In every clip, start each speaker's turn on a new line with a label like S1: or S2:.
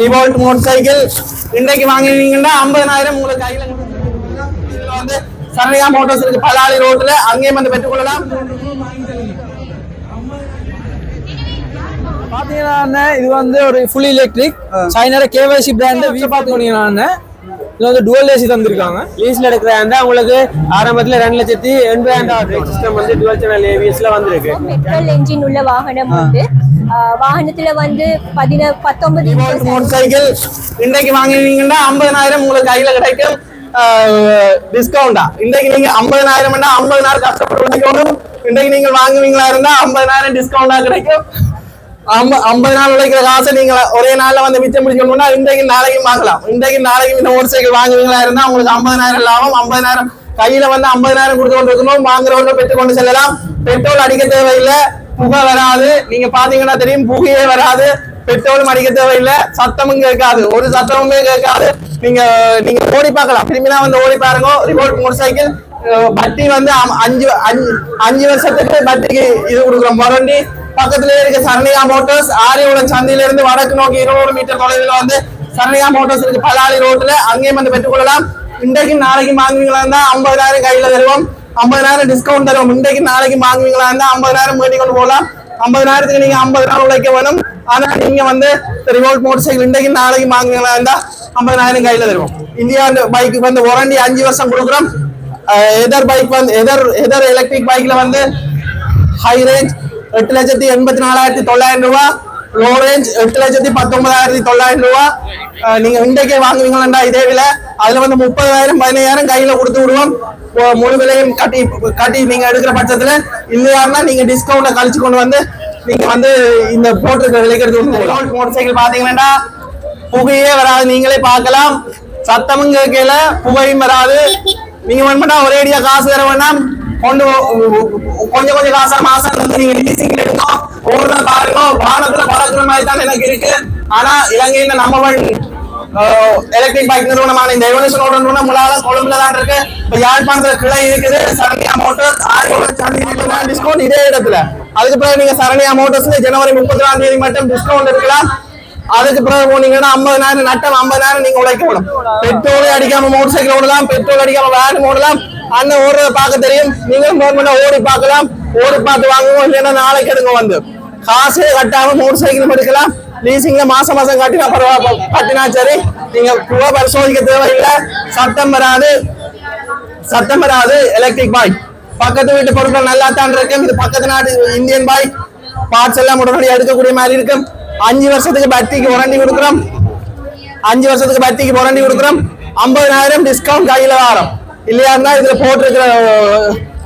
S1: Revolt motor cycle இன்றைக்கு வாங்கினீங்கன்னா ஐம்பதனாயிரம் உங்களுக்கு கையில இதுல வந்து சரணியா மோட்டார்ஸ் இருக்கு. பலாலி ரோட்ல அங்கேயும் வந்து பெற்றுக்கொள்ளலாம்.
S2: பாத்தீங்கன்னா அண்ணே, இது வந்து ஒரு ஃபுல் எலக்ட்ரிக் சைனால கேவைசி பிராண்ட் பாத்துக்கோங்க அண்ணே. இது வந்து டுவல் ஏசி தந்திருக்காங்க.
S3: லீஸ்ல எடுக்கிறதா உங்களுக்கு ஆரம்பத்துல ரெண்டு லட்சத்தி எண்பதாயிரம் சிஸ்டம் வந்து டுவெல் சேனல் ஏவிஎஸ்ல வந்திருக்கு.
S4: பெட்ரோல் என்ஜின் உள்ள வாகனம் ஆஹ் வாகனத்துல வந்து பதின பத்தொன்பது
S1: மோட்டர் சைக்கிள் இன்றைக்கு வாங்கினீங்கன்னா ஐம்பதனாயிரம் உங்களுக்கு கையில கிடைக்கும். டிஸ்கவுண்டா இன்றைக்கு நீங்க ஐம்பதனாயிரம் ஐம்பதனாயிரம் கஷ்டப்பட்டு வாங்கிக்கணும் இன்றைக்கு நீங்க வாங்குவீங்களா இருந்தா ஐம்பதனாயிரம் டிஸ்கவுண்டா கிடைக்கும். ஐம்ப- ஐம்பது நாள் உழைக்கிற காசை நீங்க ஒரே நாள்ல வந்து மிச்சம் பிடிக்கணும்னா இன்றைக்கு நாளைக்கு வாங்கலாம். இன்றைக்கு நாளைக்கு இந்த மோட்டர் சைக்கிள் வாங்குவீங்களா இருந்தா உங்களுக்கு ஐம்பதனாயிரம் லாபம் ஐம்பதனாயிரம் கையில வந்து ஐம்பதனாயிரம் கொடுத்து கொண்டு இருக்கணும் வாங்குறவங்க பெற்று கொண்டு செல்லலாம். பெட்ரோல் அடிக்க தேவையில்லை. புகை வராது. நீங்க பாத்தீங்கன்னா தெரியும் புகையே வராது. பெட்ரோலும் அடிக்க தேவையில்லை. சத்தமும் கேட்காது. ஒரு சத்தமுமே கேட்காது. நீங்க நீங்க ஓடி பார்க்கலாம். திரும்பி தான் வந்து ஓடி பாருங்க. ரிமோட் மோட்டர் சைக்கிள் பட்டி வந்து அம்- அஞ்சு அஞ்சு அஞ்சு வருஷத்துக்கு பட்டிக்கு இது கொடுக்குறோம். மொரண்டி பக்கத்துல இருக்க சரணியா மோட்டார்ஸ் ஆரியோட சந்தையில இருந்து வடக்கு நோக்கி இருநூறு மீட்டர் தொலைவில் வந்து சரணியா மோட்டர்ஸ் இருக்கு. பலாலி ரோட்ல அங்கேயும் வந்து பெற்றுக்கொள்ளலாம். இன்றைக்கும் நாளைக்கும் வாங்குவீங்களா இருந்தா ஐம்பதாயிரம் கையில தருவோம். ஐம்பதாயிரம் டிஸ்கவுண்ட் தருவோம். இன்றைக்கு நாளைக்கு வாங்குவீங்களா? இருந்தா ஐம்பதாயிரம் மீட்டி கொண்டு போகலாம்? ஐம்பதாயிரத்துக்கு நீங்க ஐம்பது நாள் உழைக்க வேணும். ஆனா நீங்க வந்து ரிமோட் மோட்டர் சைக்கிள் இன்றைக்கு நாளைக்கு வாங்குவீங்களா? இருந்தா ஐம்பதாயிரம் கையில தருவோம். இந்தியா பைக்கு வந்து வாரண்டி அஞ்சு வருஷம் கொடுக்குறோம். எதர் பைக் வந்து எதர் எதர் எலக்ட்ரிக் பைக்ல வந்து ஹை ரேஞ்ச் எட்டு லட்சத்தி எண்பத்தி நாலாயிரத்தி தொள்ளாயிரம் ரூபாய். லோ ரேஞ்ச் எட்டு லட்சத்தி பத்தொன்பதாயிரத்தி தொள்ளாயிரம் ரூபா. நீங்க இன்றைக்கே வாங்குவீங்களா இதே விலை. அதுல வந்து முப்பதாயிரம் பதினையாயிரம் கையில கொடுத்து விடுவோம். முழு விலையும் கட்டி கட்டி நீங்க எடுக்கிற பட்சத்துல இல்லையாருன்னா நீங்க டிஸ்கவுண்ட கழிச்சு கொண்டு வந்து நீங்க வந்து இந்த போட்டிருக்க விலைக்கு எடுத்து மோட்டர் சைக்கிள் பாத்தீங்கன்னா புகையே வராது. நீங்களே பார்க்கலாம். சத்தமும் கேட்கல புகையும் வராது. நீங்க வேணும்னா ஒரேடியா காசு தர வேணாம். கொண்டு கொஞ்சம் கொஞ்சம் காசு மாசம் வந்து நீங்க லீசிங் எடுக்கணும். ஓடுற பாருங்க வானத்துல பறக்கிற மாதிரி தான் எனக்கு இருக்கு. ஆனா இலங்கையில நம்ம எலக்ட்ரிக் பைக் நிறுவனமான இந்த எவல்யூஷன் நிறுவனம் முலால கொழும்புல தான் இருக்கு. இப்ப யாழ்ப்பாணத்துல கிளை இருக்குது. சரணியா மோட்டர்ஸ் ஆயிரம் டிஸ்கவுண்ட் இதே இடத்துல. அதுக்கு பிறகு நீங்க சரணியா மோட்டர்ஸ்ல ஜனவரி முப்பத்தி தேதி மட்டும் டிஸ்கவுண்ட் இருக்கலாம் அதுக்கு பிறகு போனீங்கன்னா ஐம்பதாயிரம் நட்டம் ஐம்பதாயிரம் நீங்க உழைக்கணும். பெட்ரோலே அடிக்காம மோட்டர் சைக்கிள் ஓடலாம் பெட்ரோல் அடிக்காம வேன் ஓடலாம். அண்ணன் ஓடுறத பார்க்க தெரியும். நீங்களும் கவர்மெண்ட் ஓடி பார்க்கலாம். ஓடி பார்த்து வாங்குவோம் இல்லைன்னா நாளைக்கு எடுங்க வந்து. காசே கட்டாம மோட்டர் சைக்கிள் எடுக்கலாம். லீசிங்ல மாசம் மாசம் கட்டினா பரவாயில்ல கட்டினா சரி. நீங்க புகை பரிசோதிக்க தேவையில்லை. செப்டம்பர் ஆகுது செப்டம்பர் ஆகுது எலக்ட்ரிக் பைக் பக்கத்து வீட்டு பொருட்கள் நல்லா தான் இருக்கும். இது பக்கத்து நாட்டு இந்தியன் பாய் பார்ட்ஸ் எல்லாம் உடனடியாக எடுக்கக்கூடிய மாதிரி இருக்கும். அஞ்சு வருஷத்துக்கு பத்திக்கு உரண்டி கொடுக்குறோம். அஞ்சு வருஷத்துக்கு பத்திக்கு உரண்டி கொடுக்குறோம். ஐம்பதாயிரம் டிஸ்கவுண்ட் கையில் வாரம். இல்லையா இருந்தால் இதில் போட்டிருக்கிற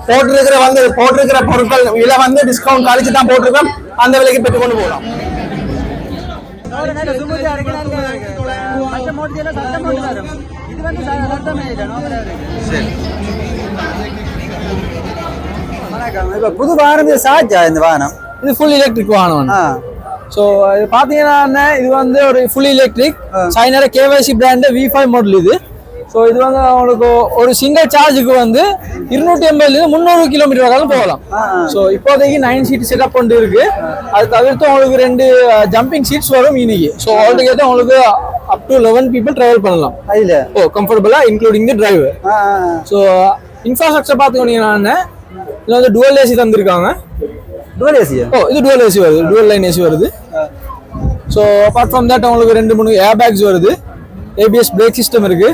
S1: போட்டிருக்கிற வந்து போட்டிருக்கிற பொருட்கள் விலை வந்து டிஸ்கவுண்ட் கழிச்சு தான் போட்டிருக்கோம். அந்த விலைக்கு பெற்று கொண்டு போகலாம்
S5: புது வாகனம் சார்ஜா இந்த வாகனம்?
S2: இது ஃபுல் எலக்ட்ரிக் வாகனம். ஸோ இது பார்த்தீங்கன்னா இது வந்து ஒரு ஃபுல் எலக்ட்ரிக் சைனால KYC brand V five model இது. ஸோ இது வந்து உங்களுக்கு ஒரு சிங்கிள் சார்ஜுக்கு வந்து இருநூற்றி எண்பதுலேருந்து முந்நூறு கிலோமீட்டர் வரைக்கும் போகலாம். ஸோ இப்போதைக்கு நைன் சீட் செட்டப் கொண்டு இருக்கு. அது தவிர்த்து உங்களுக்கு ரெண்டு ஜம்பிங் சீட்ஸ் வரும் இன்னைக்கு. ஸோ ஆல்டுகேட்டர் உங்களுக்கு up to eleven people travel பண்ணலாம்.
S5: அதுல?
S2: ஓ கம்ஃபர்டபுளாக including the driver so infrastructure பார்த்துக்கிட்டீங்கன்னா இதில் வந்து டுவல் ஏசி தந்திருக்காங்க.
S5: டூல் ஏசியா
S2: ஓ இது டுவல் ஏசி வருது. டுவல் லைன் ஏசி வருது. ஸோ அப்பார்ட் ஃப்ரம் தட் உங்களுக்கு ரெண்டு மூணு ஏர் பேக்ஸ் வருது. ஏபிஎஸ் பிரேக் சிஸ்டம் இருக்கு.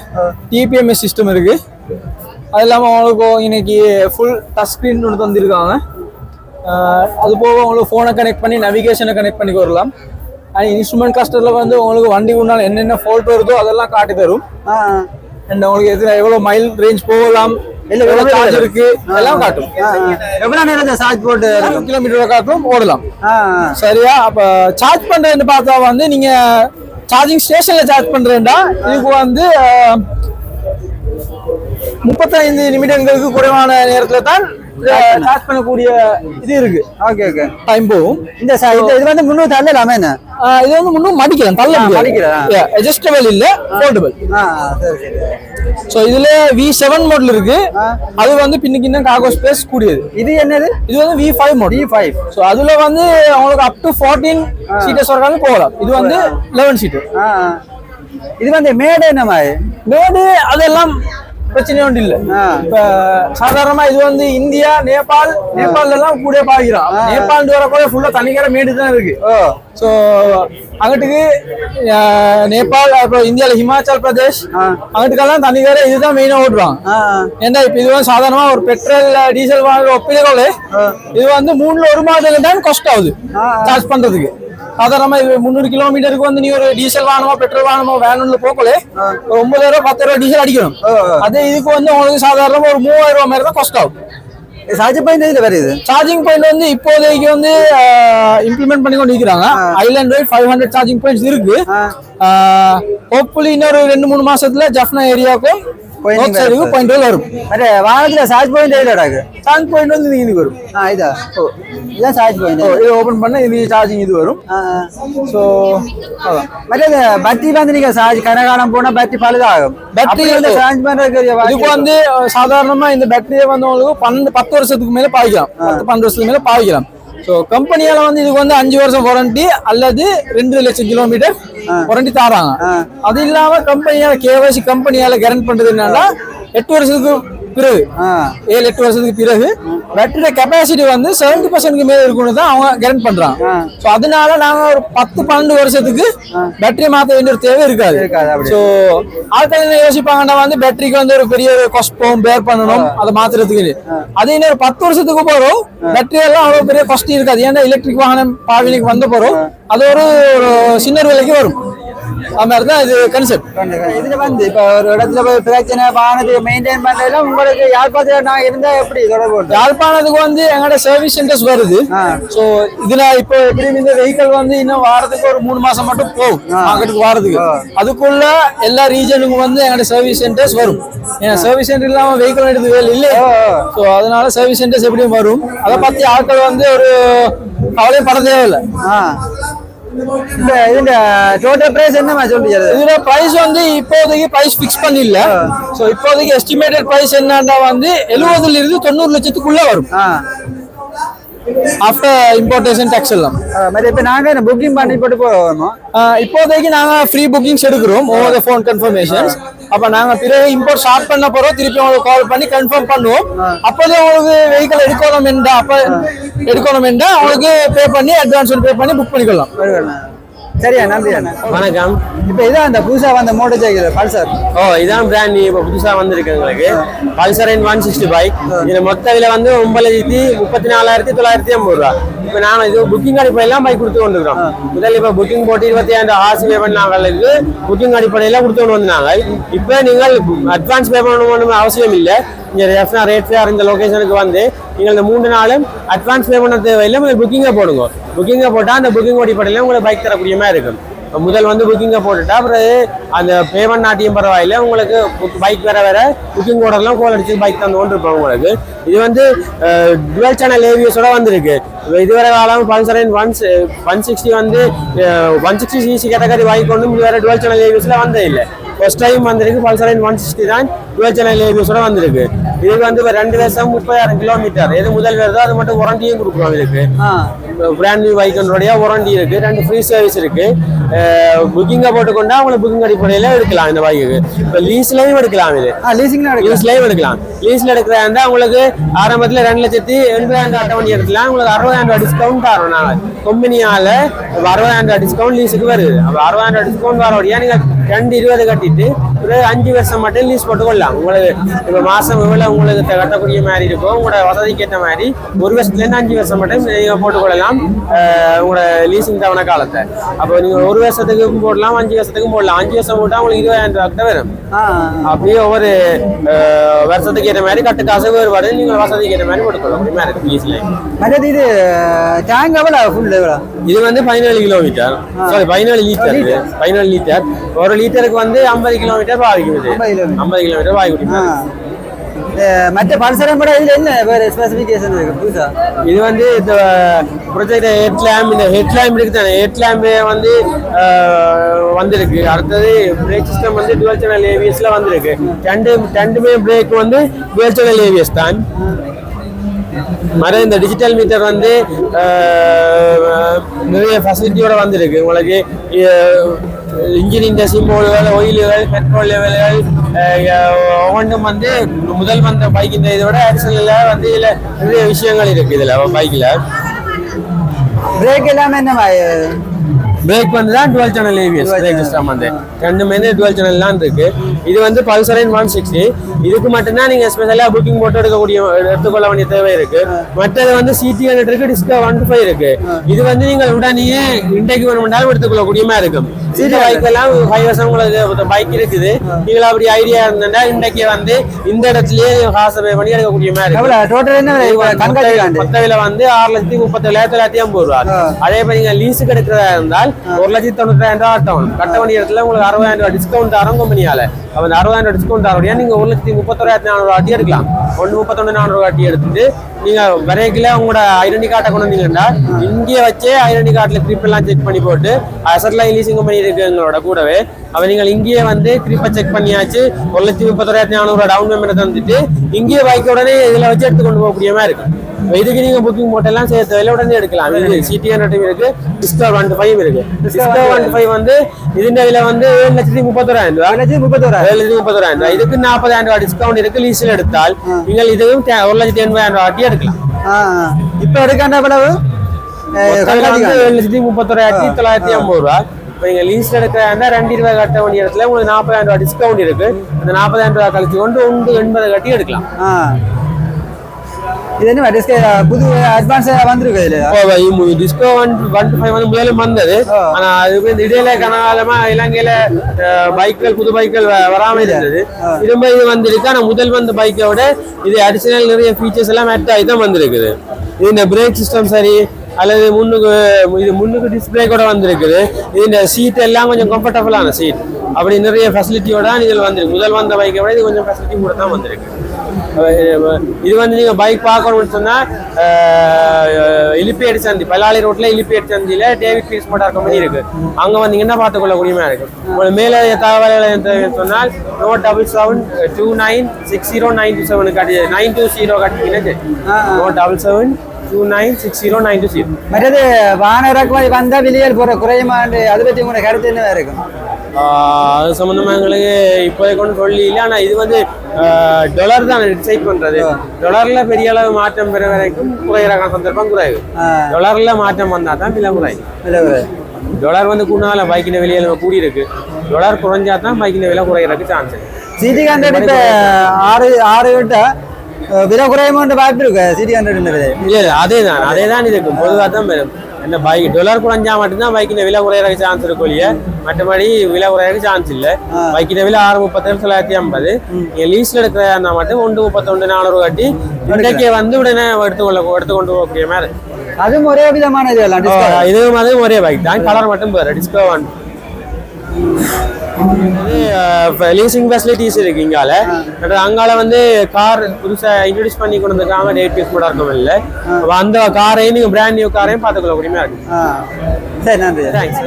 S2: டிபிஎம்எஸ் சிஸ்டம் இருக்கு. அது இல்லாமல் உங்களுக்கு இன்னைக்கு ஃபுல் டச் ஸ்க்ரீன் ஒன்று தந்திருக்காங்க. அது போக உங்களுக்கு ஃபோனை கனெக்ட் பண்ணி நவிகேஷனை கனெக்ட் பண்ணி வரலாம். அண்ட் இன்ஸ்ட்ருமெண்ட் கிளஸ்டரில் வந்து உங்களுக்கு வண்டி உண்டால் என்னென்ன ஃபால்ட் வருதோ அதெல்லாம் காட்டி தரும். அண்ட் உங்களுக்கு எத்தனை எவ்வளோ மைல் ரேஞ்ச் போகலாம் எவ்வளோ சார்ஜ்? இருக்கு எல்லாம் காட்டும்.
S5: எவ்வளவு நேரம் சார்ஜ் போட்டு
S2: கிலோமீட்டர் காட்டும் ஓடலாம். சரியா? அப்ப சார்ஜ் பண்றேன்னு பார்த்தா வந்து நீங்க சார்ஜிங் ஸ்டேஷன்ல சார்ஜ் பண்றேன்டா. இதுக்கு வந்து முப்பத்தைந்து நிமிடங்களுக்கு குறைவான நேரத்துல தான் சார்ஜ் பண்ணக்கூடிய இது இருக்கு.
S5: ஓகே ஓகே
S2: டைம் போகும்.
S5: இந்த இது வந்து முன்னூத்தி அல்லலாமே என்ன?
S2: ஆஹ் இது வந்து முன்னும் மடிக்கலாம் தள்ள. அட்ஜஸ்டபிள் இல்ல
S5: சரி
S2: ஸோ இதுல வி செவன் மாடல் இருக்கு. அது வந்து பின்னுக்கு இன்னும் காகோ ஸ்பேஸ் கூடியது.
S5: இது என்னது?
S2: இது வந்து V five model
S5: T five
S2: so அதுல வந்து அவங்களுக்கு அப் டு ஃபோர்டீன் சீட்டர்ஸ் வரைக்கும் போகலாம். இது வந்து லெவன்
S5: ஆ. இது வந்து மேடை என்ன மாதிரி?
S2: மேடு அதெல்லாம் பிரச்சனை ஒன்றும் இல்லை. இப்ப சாதாரணமா இது வந்து இந்தியா நேபாள் நேபாள்ல எல்லாம் கூட பாக்கிறோம் நேபாள் வரக்கூட ஃபுல்லா தனிக்கிற மேடு தான் இருக்கு. ஸோ அங்கிட்டுக்கு நேபாள் அப்புறம் இந்தியாவில் ஹிமாச்சல் பிரதேஷ் அங்கிட்டுக்கெல்லாம் தனிக்கிற இதுதான் மெயினாக ஓட்டுறாங்க
S5: ஆ
S2: ஏன்னா இப்ப இது வந்து சாதாரணமா ஒரு பெட்ரோல் டீசல் வாங்குற ஒப்பிடுகளே இது வந்து மூணுல ஒரு மாதத்துக்கு தான் காஸ்ட் ஆகுது. சார்ஜ் பண்றதுக்கு. சாதாரணமா இது முந்நூறு கிலோமீட்டருக்கு வந்து நீ ஒரு டீசல் வாங்கணுமோ பெட்ரோல் வாங்கணுமோ வேணும்னு போக்கலே ஒரு ஒன்பதாயிரம் ரூபாய் பத்தாயிரம் ரூபாய் டீசல் அடிக்கணும். அதே இதுக்கு வந்து உங்களுக்கு சாதாரணமா ஒரு மூவாயிரம் ரூபாய் மாதிரி தான் காஸ்ட் ஆகும்.
S5: சார்ஜ் பாயிண்ட் இதுல வருது
S2: சார்ஜிங் பாயிண்ட் வந்து இப்போதைக்கு வந்து இம்ப்ளிமெண்ட் பண்ணி கொண்டு இருக்கிறாங்க. Island wide five hundred charging points இருக்கு. ஹோப்ஃபுல்லி இன்னொரு ரெண்டு மூணு மாசத்துல ஜஃப்னா ஏரியாவுக்கும்
S5: Pointing
S2: நோர்த் சைடுக்கும் பாயிண்ட் வரும்
S5: மற்ற வாகனத்துல சார்ஜ் பாயிண்ட் எதுல கிடக்கு
S2: சார்ஜ் பாயிண்ட் வந்து இதுக்கு வரும்
S5: ஆ இதா ஓ இதான் சார்ஜ் பாயிண்ட்
S2: ஓ, இது ஓபன் பண்ணா இது சார்ஜிங் இது வரும்
S5: இந்த பேட்டரி வந்து நீங்க சார்ஜ் கனகாலம் போனா பேட்டரி பழுதாகும் பேட்டரி வந்து சார்ஜ் பண்றதுக்கு
S2: இதுக்கு வந்து அஹ், சாதாரணமா இந்த பேட்டரியை வந்து உங்களுக்கு பன்னெண்டு பத்து வருஷத்துக்கு மேல பாவிக்கலாம் பத்து பன்னெண்டு வருஷத்துக்கு மேல பாவிக்கலாம் ஸோ கம்பெனியால வந்து இதுக்கு வந்து அஞ்சு வருஷம் வாரண்டி அல்லது ரெண்டு லட்சம் கிலோமீட்டர் வாரண்டி தராங்க. அது இல்லாம கம்பெனியால கேவைசி கம்பெனியால கேரண்ட் பண்றது என்னன்னா எட்டு வருஷத்துக்கு பிறகு ஏழு எட்டு வருஷத்துக்கு பிறகு பேட்டரியோட கெப்பாசிட்டி வந்து செவன்டி பர்சன்ட்க்கு மேல இருக்குன்னு தான் அவங்க கேரண்ட் பண்றாங்க. ஸோ அதனால நாங்க ஒரு பத்து பன்னெண்டு வருஷத்துக்கு பேட்டரி மாத்த வேண்டிய ஒரு தேவை இருக்காது. ஸோ ஆட்கள் என்ன யோசிப்பாங்கன்னா வந்து பேட்டரிக்கு வந்து ஒரு பெரிய காஸ்ட் போகும் பேர் பண்ணணும் அதை மாத்துறதுக்கு அது இன்னும் ஒரு பத்து வருஷத்துக்கு போறோம் பேட்டரி எல்லாம் அவ்வளவு பெரிய காஸ்ட் இருக்காது. ஏன்னா எலக்ட்ரிக் வாகனம் பாவினிக்கு வந்த போறோம் அது ஒரு சின்ன விலைக்கு வரும். அது மாதிரி தான் இது கன்செப்ட்
S5: இதுல வந்து இப்ப ஒரு இடத்துல போய் பிரச்சனை வாகனத்தை மெயின்டைன் பண்றதுல உங்களுக்கு யாழ்ப்பாணத்துல நான் இருந்தா எப்படி தொடர்பு?
S2: யாழ்ப்பாணத்துக்கு வந்து எங்களோட சர்வீஸ் சென்டர்ஸ் வருது. சோ இதுல இப்போ எப்படியும் இந்த வெஹிக்கிள் வந்து இன்னும் வாரத்துக்கு ஒரு மூணு மாசம் மட்டும் போகும். மார்க்கெட்டுக்கு வாரத்துக்கு. அதுக்குள்ள எல்லா ரீஜனுக்கும் வந்து எங்களோட சர்வீஸ் சென்டர்ஸ் வரும். ஏன்னா சர்வீஸ் சென்டர் இல்லாம வெஹிக்கிள் எடுத்து வேலை இல்லை ஸோ அதனால சர்வீஸ் சென்டர்ஸ் எப்படியும் வரும். அதை பத்தி ஆட்கள் வந்து ஒரு கவலையும் பட தேவையில்லை
S5: இந்த இதுல டோட்டல் பிரைஸ் என்னமா சொல்றீங்க
S2: இதோட பிரைஸ் வந்து இப்போதைக்கு பிரைஸ் ஃபிக்ஸ் பண்ணிடல ஸோ இப்போதைக்கு எஸ்டிமேட்டட் பிரைஸ் என்னன்னா வந்து எழுபதுல இருந்து தொண்ணூறு லட்சத்துக்குள்ள வரும். ஆஃப்டர் இம்போர்டேஷன் டேக்ஸ் எல்லாம்.
S5: மற்ற இப்ப நாங்க புக்கிங் பண்ணி போட்டு போவோம்
S2: இப்போதைக்கு நாங்க ஃப்ரீ புக்கிங்ஸ் எடுக்கிறோம் ஓவர் த ஃபோன் கன்ஃபர்மேஷன்ஸ் அப்ப நாங்க பிறகு இம்போர்ட் ஸ்டார்ட் பண்ண போறோம் திருப்பி உங்களுக்கு கால் பண்ணி கன்ஃபார்ம் பண்ணுவோம். அப்போதே உங்களுக்கு வெஹிக்கிள் எடுக்கணும் என்றா அப்ப எடுக்கணும் என்றா அவங்களுக்கு பே பண்ணி அட்வான்ஸ் பே பண்ணி புக் பண்ணிக்கலாம்.
S5: சரியா நன்றி அண்ணா.
S3: வணக்கம்.
S5: இப்ப இதான் அந்த புதுசா வந்த மோட்டர் சைக்கிள் பல்சர்
S3: ஓ இதான் பிராண்ட் நியூ இப்போ புதுசாக வந்திருக்கு எங்களுக்கு. பல்சர் ஒன் சிக்ஸ்டி பைக் இதில் மொத்த விலை வந்து ஒன்பது லட்சத்தி முப்பத்தி நாலாயிரத்தி தொள்ளாயிரத்தி ஐம்பது ரூபா. இப்போ நாங்கள் இது புக்கிங் அடிப்படையில் பைக் கொடுத்து கொண்டிருக்கிறோம். முதல்ல இப்போ புக்கிங் போட்டு இருபத்தி ஐந்து ஆசை பே பண்ணாங்களுக்கு புக்கிங் அடிப்படையில் கொடுத்து கொண்டு வந்தாங்க இப்போ நீங்கள் அட்வான்ஸ் பே பண்ணணும் அவசியம் இல்லை இங்கே ரெஃப்னா ரேட் ஃபேர் இந்த வந்து நீங்கள் இந்த மூன்று நாளும் அட்வான்ஸ் பே பண்ண தேவையில்லை. நீங்கள் புக்கிங்கை போடுங்க. புக்கிங்கை போட்டால் அந்த புக்கிங் ஓடிப்படையில் உங்களுக்கு பைக் தரக்கூடிய மாதிரி இருக்கும். முதல் வந்து புக்கிங்கை போட்டுட்டா அப்புறம் அந்த பேமெண்ட் நாட்டியும் பரவாயில்ல. உங்களுக்கு பைக் வேற வேற புக்கிங் ஓடலாம் கோல் அடிச்சு பைக் தந்து கொண்டு இருப்போம் உங்களுக்கு. இது வந்து டுவெல் சேனல் ஏவிஎஸோட வந்திருக்கு. இதுவரை காலம் பல்சரைன் ஒன் ஒன் சிக்ஸ்டி வந்து one sixty CC category bike ஒன்றும் இதுவரை டுவெல் சேனல் ஏவிஎஸ்ல வந்தே இல்லை. ஃபர்ஸ்ட் டைம் வந்திருக்கு பல்சரைன் ஒன் சிக்ஸ்டி தான். சேனல் ஏவிஎஸோட வந்திருக்கு. இதுக்கு வந்து ரெண்டு வருஷம் முப்பதாயிரம் கிலோமீட்டர் எது முதல் வருதோ அது மட்டும் வாரண்டியும் கொடுக்குறோம் இதுக்கு பிராண்ட் நியூ பைக்கனுடைய வாரண்டி இருக்கு. ரெண்டு ஃப்ரீ சர்வீஸ் இருக்கு. புக்கிங்கை போட்டுக்கொண்டா அவங்களுக்கு புக்கிங் அடிப்படையில் எடுக்கலாம் இந்த பைக்குக்கு இப்போ லீஸ்லையும் எடுக்கலாம் இது. லீஸ்லையும் எடுக்கலாம். லீஸ்ல எடுக்கிறதா இருந்தா உங்களுக்கு ஆரம்பத்துல ரெண்டு லட்சத்தி எண்பதாயிரம் வண்டி எடுக்கலாம். உங்களுக்கு அறுபதாயிரம் ரூபாய் டிஸ்கவுண்ட் தரோம் நாங்க கம்பெனியால அறுபதாயிரம் ரூபாய் டிஸ்கவுண்ட் லீஸுக்கு வருது. அப்ப அறுபதாயிரம் ரூபாய் டிஸ்கவுண்ட் வரோடியா நீங்க ரெண்டு இருபது கட்டிட்டு ஒரு அஞ்சு வருஷம் மட்டும் லீஸ் போட்டுக்கொள்ளலாம். உங்களுக்கு இப்ப மாசம் எவ்வளவு உங்களுக்கு கட்டக்கூடிய மாதிரி இருக்கும் உங்களோட வசதிக்கு ஏற்ற மாதிரி ஒரு வருஷத்துல இருந்து அஞ்சு வருஷம் மட்டும் நீங்க போட்டுக்கொள்ளலாம். உங்களோட லீசிங் தவணை காலத்தை. அப்போ நீங்க ஒரு வருஷத்துக்கும் போடலாம் அஞ்சு வருஷத்துக்கும் போடலாம். அஞ்சு வருஷம் போட்டா உங்களுக்கு இருபதாயிரம் ரூபாய் கிட்ட வரும். அப்படியே ஒவ்வொரு வருஷத்துக்கு ஏற்ற மாதிரி கட்டு காசு வேறுபாடு நீங்கள் வசதிக்கு ஏற்ற மாதிரி போட்டுக்கொள்ள முடியுமா இருக்கு லீஸ்ல
S5: மற்றது இது டேங்க் எவ்வளோ ஃபுல் எவ்வளோ
S3: இது வந்து பதினேழு கிலோமீட்டர் சாரி பதினேழு லிட்டர் இது பதினேழு லிட்டர் ஒரு லிட்டருக்கு வந்து ஐம்பது கிலோமீட்டர் பாதிக்கும் இது
S5: 50 kilometer.
S3: ஐம்பது கிலோமீட்டர்
S5: ஆ மற்ற பல்சரம் கூட இதுல என்ன? வேற ஸ்பெசிபிகேஷன் இருக்கு புதுசா?
S3: இது வந்து இந்த ப்ரொஜெக்ட் ஹெட் லேம்ப் இந்த ஹெட் லேம்ப் இருக்கு தானே. ஹெட் லேம்ப் வந்து வந்திருக்கு. அடுத்தது பிரேக் சிஸ்டம் வந்து டுவெல் சேனல் ஏவிஎஸ்ல வந்திருக்கு. ரெண்டு ரெண்டுமே பிரேக் வந்து டுவெல் சேனல் ஏவிஎஸ் தான். மறு இந்த டிஜிட்டல் மீட்டர் வந்து நிறைய ஃபெசிலிட்டியோட வந்திருக்கு. உங்களுக்கு இன்ஜினின் சிம்போல்கள் ஒயில்கள் பெட்ரோல் லெவல்கள் ஒவ்வொன்றும் வந்து முதல் வந்த பைக் இந்த இதை விட ஆக்சலில் வந்து இதில் நிறைய விஷயங்கள் இருக்கு இதில் பைக்கில்
S5: பிரேக் எல்லாமே என்ன
S3: பிரேக் வந்து தான் dual channel ABS brake system வந்து. ரெண்டுமே டுவெல் சேனல்லாம் இருக்கு. இது வந்து பல்சரைன் ஒன் சிக்ஸ்டி இதுக்கு மட்டும்தான் நீங்க ஸ்பெஷலா புக்கிங் போட்டு எடுக்கக்கூடிய எடுத்துக்கொள்ள வேண்டிய தேவை இருக்கு. மற்றது வந்து சிடி ஹண்ட்ரட் இருக்கு டிஸ்கோ ஒன் ஃபைவ் இருக்கு. இது வந்து நீங்கள் உடனே இன்றைக்கு வேணும்னாலும் எடுத்துக்கொள்ளக்கூடிய மாதிரி இருக்கும். சிடி பைக் எல்லாம் ஃபைவ் வருஷம் உங்களுக்கு பைக் இருக்குது. நீங்கள் அப்படி ஐடியா இருந்தா இன்றைக்கு வந்து இந்த இடத்துலயே காசு pay பண்ணி எடுக்கக்கூடிய மாதிரி இருக்கு
S5: டோட்டல் என்ன
S3: வந்து ஆறு லட்சத்தி முப்பத்தி ஏழாயிரத்தி தொள்ளாயிரத்தி ஐம்பது ரூபா. அதே மாதிரி நீங்க லீஸுக்கு எடுக்கிறதா இருந்தால் ஒரு லட்சத்தி தொண்ணூறாயிரம் ரூபாய் டவுன் கட்ட வேண்டிய இடத்துல உங்களுக்கு அறுபதாயிரம் ரூபாய் டிஸ்கவுண்ட் தரோம் கம்பெனியால அப்ப அந்த அறுபதாயிரம் ரூபாய் டிஸ்கவுண்ட் தரோம் நீங்க ஒரு லட்சத்தி முப்பத்தொராயிரத்தி நானூறு ஆட்டி எடுக்கலாம். ஒன்று முப்பத்தொன்று நானூறு அடி எடுத்துட்டு நீங்க வரைக்கில உங்களோட ஐடென்டி கார்டை கொண்டு வந்தீங்கன்னா இங்கே வச்சே ஐடென்டி கார்டில் ட்ரிப் எல்லாம் செக் பண்ணி போட்டு அசர்லாம் லீசிங் கம்பெனி இருக்கு எங்களோட கூடவே அப்ப நீங்கள் இங்கேயே வந்து ட்ரிப்பை செக் பண்ணியாச்சு ஒரு லட்சத்தி முப்பத்தொராயிரத்தி நானூறு டவுன் பேமெண்ட் தந்துட்டு இங்கேயே பைக் உடனே இதில் வச்சு எடுத்து கொண்டு போகக்கூடிய மாதிரி இருக்கு இதுக்கு நீங்க புக்கிங் போட்டெல்லாம் சேர்த்து விலை உடனே எடுக்கலாம். இது. சிடி ஹண்ட்ரட் இருக்கு. டிஸ்கவர் ஒன் ஃபைவ் இருக்கு. டிஸ்கவர் ஒன் ஃபைவ் வந்து இதுன்ற விலை வந்து ஏழு லட்சத்தி முப்பத்தோராயிரம் ரூபாய்.
S5: லட்சத்தி முப்பத்தோராயிரம்.
S3: ஏழு லட்சத்தி முப்பத்தோராயிரம் ரூபாய். இதுக்கு நாற்பதாயிரம் ரூபாய் டிஸ்கவுண்ட் இருக்கு. லீஸில் எடுத்தால் நீங்கள் இதுவும் ஒரு லட்சத்தி எண்பதாயிரம் ரூபாய் ஆட்டி எடுக்கலாம்.
S5: இப்ப எடுக்காண்ட எவ்வளவு.
S3: ஏழு லட்சத்தி முப்பத்தோராயிரத்தி தொள்ளாயிரத்தி ஐம்பது ரூபா. இப்போ நீங்கள் லீஸ்ல எடுக்கிறதா ரெண்டு ரூபாய் கட்ட வேண்டிய இடத்துல உங்களுக்கு நாற்பதாயிரம் ரூபாய் டிஸ்கவுண்ட் இருக்கு. அந்த நாற்பதாயிரம் ரூபாய் கழிச்சு கொண்டு ஒன்று எண்பதை கட்டி எடுக்கலாம்.
S5: இது என்ன டிஸ்க புது அட்வான்ஸ் வந்திருக்கு இதுல?
S3: டிஸ்கோ ஒன் ஒன் ஃபைவ் வந்து முதல்ல வந்தது. ஆனா அது வந்து இடையில கனகாலமா இலங்கையில பைக்கள் புது பைக்கள் வராம இருந்தது. திரும்ப இது வந்திருக்கு. ஆனா முதல் வந்த பைக்கை விட இது அடிஷனல் நிறைய ஃபீச்சர்ஸ் எல்லாம் மேட் ஆகி தான் வந்திருக்குது. இந்த பிரேக் சிஸ்டம் சரி அல்லது முன்னுக்கு இது முன்னுக்கு டிஸ்பிளே கூட வந்திருக்குது. இந்த சீட் எல்லாம் கொஞ்சம் கம்ஃபர்டபுளான சீட் அப்படி நிறைய ஃபெசிலிட்டியோட இதில் வந்திருக்கு. முதல் வந்த பைக்கை விட இது கொஞ்சம் ஃபெசிலிட்டி கூட தான் வந்திருக்கு. இது வந்து நீங்க பைக் பார்க்கணும்னு சொன்னா அஹ், இலிப்பேடு சந்தி பல்லாளி ரோட்ல இலிப்பேடு சந்தியில டேவிட் பீஸ் மோட்டார் கம்பெனி இருக்கு. அங்க வந்தீங்கன்னா பார்த்துக்கொள்ள கூடியமா இருக்கு? உங்களுக்கு மேலே தகவல்கள் சொன்னால் no double seven two nine six zero nine two seven கட்டி nine two zero கட்டிங்கன்னா no double seven two nine six zero nine two zero
S5: மற்றது வாகன இறக்குமதி வந்தா விலையில் போற குறையுமாண்டு அதை பத்தி உங்களோட கருத்து என்ன இருக்கும்?
S3: அது சம்பந்தமா எங்களுக்கு இப்போதைக்கு கொண்டு சொல்லி இல்லை ஆனா இது வந்து டொலர் தான் டிசைட் பண்றது. டொலர்ல பெரிய அளவு மாற்றம் பெற வரைக்கும் குறையிற சந்தர்ப்பம் குறைவு. டொலர்ல மாற்றம் வந்தா தான் விலை குறையும்.
S5: விலை குறை-
S3: டொலர் வந்து கூடுனால பைக்கின விலையில கூடி இருக்கு டொலர் குறைஞ்சா தான் பைக்கின விலை குறையறதுக்கு சான்ஸ்
S5: சிடி ஹண்ட்ரட் இப்ப ஆறு ஆறு அஹ், விலை குறையுமாண்டு வாய்ப்பு இருக்கு? சிடி ஹண்ட்ரட்
S3: இல்ல இல்ல அதே தான் அதே தான் இருக்கும். பொதுவாக தான் இந்த பைக் டொலர் குறைஞ்சா மட்டும்தான் பைக்கின விலை குறையறதுக்கு சான்ஸ் இருக்கும் இல்லையா? மற்றபடி விலை குறையறதுக்கு சான்ஸ் இல்ல. பைக்கின விலை ஆறு முப்பத்தேழு தொள்ளாயிரத்தி ஐம்பது. நீங்க லீஸ்ல எடுக்கிறதா மட்டும் ஒன்று முப்பத்தொன்று நானூறு கட்டி இன்றைக்கே வந்து உடனே எடுத்துக்கொள்ள எடுத்துக்கொண்டு போகக்கூடிய மாதிரி.
S5: அதுவும் ஒரே விதமான இது
S3: இதுவும் அதுவும் ஒரே பைக் தான். கலர் மட்டும் வேறு டிஸ்கோ ஒன் லீசிங் ஃபெசிலிட்டிஸ் இருக்கு இங்கால. பட் அங்கால வந்து கார் புதுசா இன்ட்ரடியூஸ் பண்ணி கொண்டு வந்திருக்காங்க டேட் பீஸ் கூட இருக்கும் இல்லை. அப்ப அந்த காரையும் நீங்க பிராண்ட் நியூ காரையும் பார்த்துக்கொள்ள கூடியமா இருக்கு.
S5: ஆ. சரி நன்றி.
S3: தேங்க்ஸ்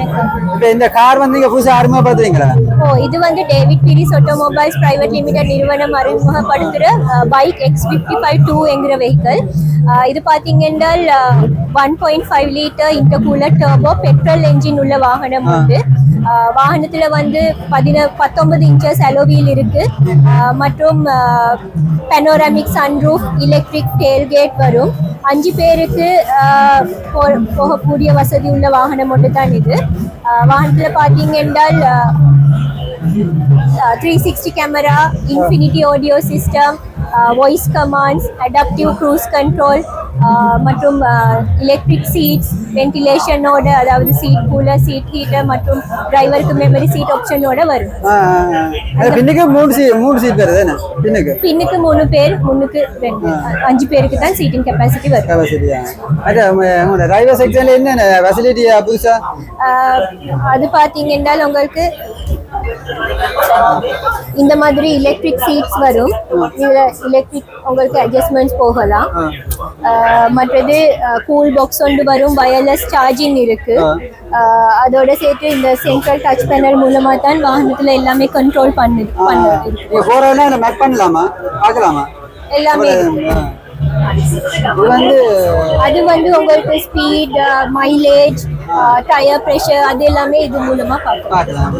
S5: இப்ப இந்த கார் வந்து நீங்க புதுசா அறிமுகப்படுத்துறீங்களா
S4: ஓ இது வந்து David Peiris automobiles private limited நிறுவனம் அறிமுகப்படுத்துகிற bike X fifty five two என்கிற வெஹிக்கல் இது பார்த்தீங்கன்னா one point five litre intercooler turbo petrol engine உள்ள வாகனம் உண்டு. அஹ், வாகனத்துல வந்து பதின பத்தொன்பது இன்ச்சஸ் அலோவியில் இருக்கு. மற்றும் பெனோராமிக் சன்ரூஃப் எலக்ட்ரிக் டேல்கேட் வரும். அஞ்சு பேருக்கு போ- போகக்கூடிய வசதி உள்ள வாகனம் ஒன்று தான் இது. வாகனத்தில் வாகனத்துல பார்த்தீங்க என்றால் three sixty camera infinity audio system voice commands adaptive cruise control மற்றும் எலக்ட்ரிக் சீட்ஸ் வென்டிலேஷனோட அதாவது சீட் கூலர் சீட் ஹீட்டர் மற்றும் டிரைவருக்கு மெமரி சீட் ஆப்ஷனோட வரும்.
S5: பின்னுக்கு மூணு சீட் மூணு சீட் வருது என்ன பின்னுக்கு?
S4: பின்னுக்கு மூணு பேர் முன்னுக்கு ரெண்டு அஞ்சு பேருக்கு தான் சீட்டிங் கெப்பாசிட்டி வரும்.
S5: கெப்பாசிட்டியா அது உங்களோட டிரைவர் செக்ஷன்ல என்னென்ன ஃபெசிலிட்டியா புதுசா?
S4: அது பார்த்தீங்கன்னா உங்களுக்கு இந்த மாதிரி எலக்ட்ரிக் சீட்ஸ் வரும். இதுல எலக்ட்ரிக் உங்களுக்கு அட்ஜஸ்ட்மெண்ட்ஸ் போகலாம். மற்றது கூல் பாக்ஸ் ஒன்று வரும். வயர்லெஸ் சார்ஜிங் இருக்கு. அதோட சேர்த்து இந்த சென்ட்ரல் டச் பேனல் மூலமா தான் வாகனத்துல எல்லாமே கண்ட்ரோல் பண்ணு
S5: பார்க்கலாமா?
S4: எல்லாமே
S5: வந்து
S4: அது வந்து உங்களுக்கு ஸ்பீட் மைலேஜ் டயர் ப்ரெஷர் அது எல்லாமே இது மூலமா பார்க்கலாம்.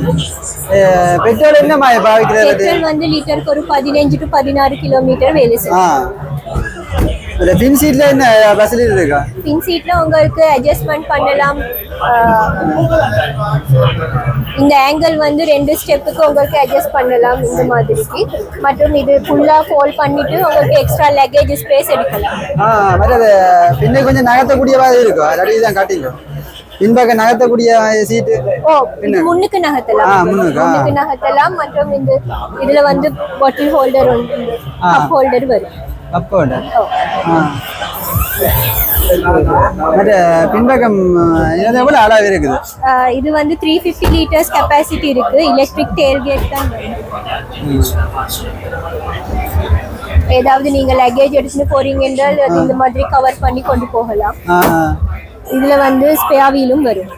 S5: பெட்ரோல் என்ன பாவிக்கிறது?
S4: பெட்ரோல் வந்து லிட்டருக்கு ஒரு பதினஞ்சு டு பதினாறு கிலோமீட்டர் வேலை செய்யும்.
S5: இந்த பின் சீட்ல என்ன ஃபெசிலிட்டி இருக்கா?
S4: பின் சீட்ல உங்களுக்கு அட்ஜஸ்ட்மெண்ட் பண்ணலாம். இந்த ஆங்கிள் வந்து ரெண்டு ஸ்டெப்புக்கு உங்களுக்கு அட்ஜஸ்ட் பண்ணலாம் இந்த மாதிரிக்கு. மற்றும் இது ஃபுல்லா ஃபோல்ட் பண்ணிட்டு உங்களுக்கு எக்ஸ்ட்ரா லக்கேஜ் ஸ்பேஸ் எடுக்கலாம்.
S5: ஆ மற்றது பின்ன கொஞ்சம் நகர்த்தக்கூடிய மாதிரி இருக்கும். அதாவது இதான் காட்டிங்க பின்பக்கம் நகர்த்தக்கூடிய சீட்டு
S4: ஓ முன்னுக்கு நகர்த்தலாம்.
S5: முன்னுக்கு,
S4: நகர்த்தலாம். மற்றும் இந்த இதுல வந்து பாட்டில் ஹோல்டர் ஹோல்டர் வரும். ஓ
S5: ஆ. மற்ற பின்பக்கம் இது எவ்வளோ இருக்குது?
S4: இது வந்து த்ரீ ஃபிஃப்டி லிட்டர்ஸ் கெப்பாசிட்டி இருக்கு. எலக்ட்ரிக் டேல் கேட் தான். ஏதாவது நீங்க லக்கேஜ் எடுத்துட்டு போறீங்க என்றால் இந்த மாதிரி கவர் பண்ணி கொண்டு போகலாம். இதுல வந்து ஸ்பேர் வீலும் வரும்.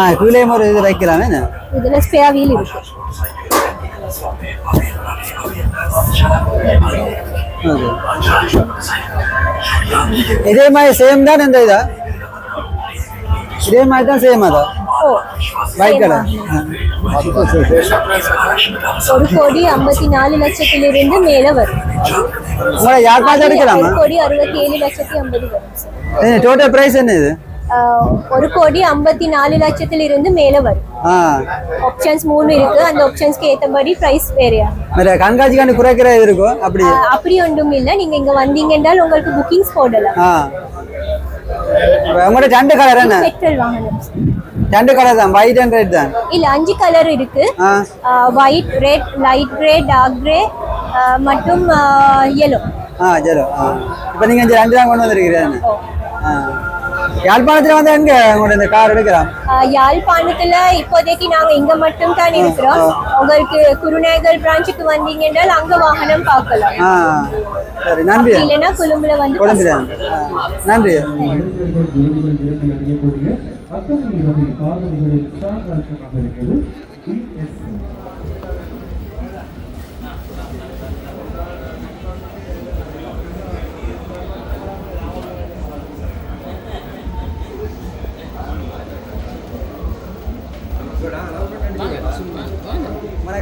S5: ஆ கீழே ஒரு இது வைக்கலாம்
S4: இதுல ஸ்பேர் வீல் இருக்கு.
S5: இதே மாதிரி சேம் தான் இந்த இதா? இதே மாதிரி தான் சேம் அதா?
S4: ஓ
S5: பைக்கில்
S4: ஒரு கோடி ஐம்பத்தி நாலு லட்சத்திலிருந்து மேல வரும்.
S5: உங்களை யார் பார்த்து எடுக்கலாமா?
S4: கோடி அறுபத்தி ஏழு லட்சத்தி ஐம்பது வரும்
S5: டோட்டல் ப்ரைஸ் என்ன இது?
S4: ஒரு கோடி ஐம்பத்தி நாலு லட்சத்திலிருந்து மேல வரும். ஆப்ஷன்ஸ் மூணு இருக்கு. அந்த ஆப்ஷன்ஸ்க்கு ஏத்தபடி பிரைஸ் வேறையா
S5: மற்ற கண்காட்சிக்காண்டி குறைக்கிற இருக்கும் அப்படி.
S4: அப்படி ஒன்றும் இல்ல. நீங்க இங்க வந்தீங்க என்றால் உங்களுக்கு புக்கிங்ஸ் போடலாம்.
S5: உங்களோட ரெண்டு கலர் என்ன?
S4: பெட்ரோல் வாகனம்
S5: ரெண்டு கலர் தான் ஒயிட் அண்ட் ரெட் தான்.
S4: இல்ல அஞ்சு கலர் இருக்கு. White red light grey dark grey மற்றும் yellow.
S5: ஆ ஆ. இப்போ நீங்கள் இந்த ரெண்டு தான் கொண்டு வந்திருக்கிறேன் ஆ. யாழ்ப்பாணத்தில் வந்து எங்கே உங்களோட இந்த கார் எடுக்கலாம்
S4: யாழ்ப்பாணத்துல இப்போதைக்கு நாங்க இங்க மட்டும் தான் இருக்கிறோம். உங்களுக்கு குருநேகல் பிரான்ச்சுக்கு வந்தீங்க என்றால் அங்க வாகனம் பார்க்கலாம்.
S5: சரி நன்றி.
S4: இல்லைன்னா கொழும்புல வந்து
S5: குழந்தைதான் நன்றி.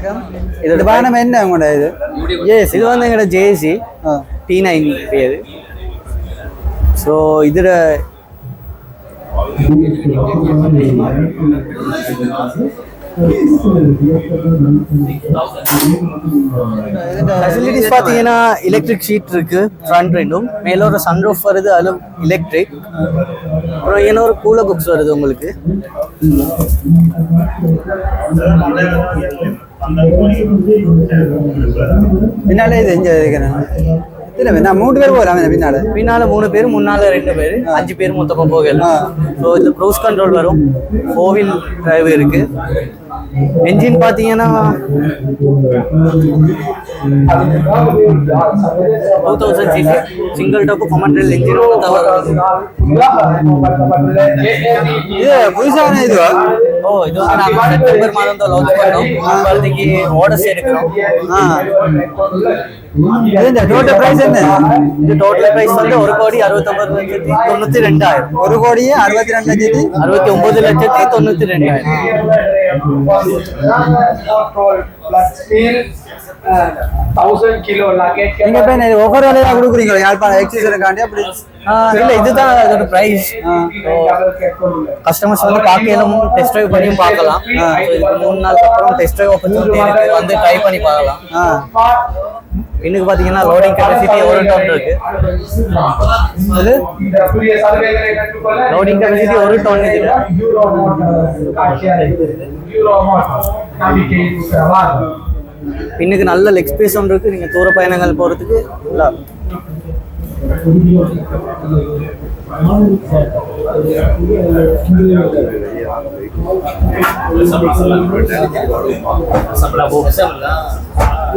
S5: வணக்கம் இது வாகனம் என்ன உங்களோட இது
S6: எஸ் இது வந்து எங்களோட ஜேசி டி நைன் பேர் ஸோ இதில் ஃபெசிலிட்டிஸ் பார்த்தீங்கன்னா எலக்ட்ரிக் ஷீட் இருக்கு ஃப்ரண்ட் ரெண்டும் மேலே ஒரு சன்ரூஃப் வருது அதில் எலக்ட்ரிக் அப்புறம் என்ன ஒரு கூலர் புக்ஸ் வருது உங்களுக்கு
S5: பின்னாலே இது எங்க இருக்கிறேன் இல்லை நான் மூணு பேர் போகலாம் பின்னால.
S6: பின்னால மூணு பேர் முன்னால ரெண்டு பேர் அஞ்சு பேர் மொத்தமாக போகலாம். ஸோ இந்த க்ரூஸ் கண்ட்ரோல் வரும். கோவில் டிரைவ் இருக்கு. என்ஜின் பார்த்தீங்கன்னா two thousand CC single top common rail engine
S5: இது புதுசான இதுவா
S6: ஓ இது வந்து நாங்கள் செப்டம்பர் மாதம் தான் லான்ச் பண்ணோம். இப்போதைக்கு ஆர்டர்ஸ் எடுக்கிறோம்.
S5: இது இந்த டோட்டல் பிரைஸ் என்ன?
S6: இது டோட்டல் ப்ரைஸ் வந்து ஒரு கோடி அறுபத்தொம்பது லட்சத்தி தொண்ணூற்றி ரெண்டாயிரம்.
S5: ஒரு கோடியே அறுபத்தி ரெண்டு லட்சத்தி
S6: அறுபத்தி ஒன்பது லட்சத்தி தொண்ணூற்றி ரெண்டாயிரம்.
S5: நீங்க இப்ப ஒவ்வொரு வேலையா கொடுக்குறீங்களா? யாழ்ப்பாணம் எக்ஸசைஸ்க்காண்டி அப்படி
S6: இல்ல இதுதான் அதோட பிரைஸ் கஸ்டமர்ஸ் வந்து பார்க்கலாம் டெஸ்ட் ட்ரைவ் பண்ணியும் பார்க்கலாம். So, இதுக்கு மூணு நாளுக்கு அப்புறம் டெஸ்ட் ட்ரைவ் வந்து ட்ரை பண்ணி பார்க்கலாம்.
S5: ஆ.
S6: இன்னைக்கு பாத்தீங்கன்னா லோடிங் கெப்பாசிட்டி ஒரு டன் இருக்கு.
S5: இது
S6: லோடிங் கெப்பாசிட்டி ஒரு டன் இதுல இன்னைக்கு நல்ல லெக் ஸ்பேஸ் ஒன்று இருக்கு. நீங்க தூர பயணங்கள் போறதுக்கு.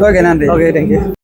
S5: ஓகே நன்றி. Okay thank you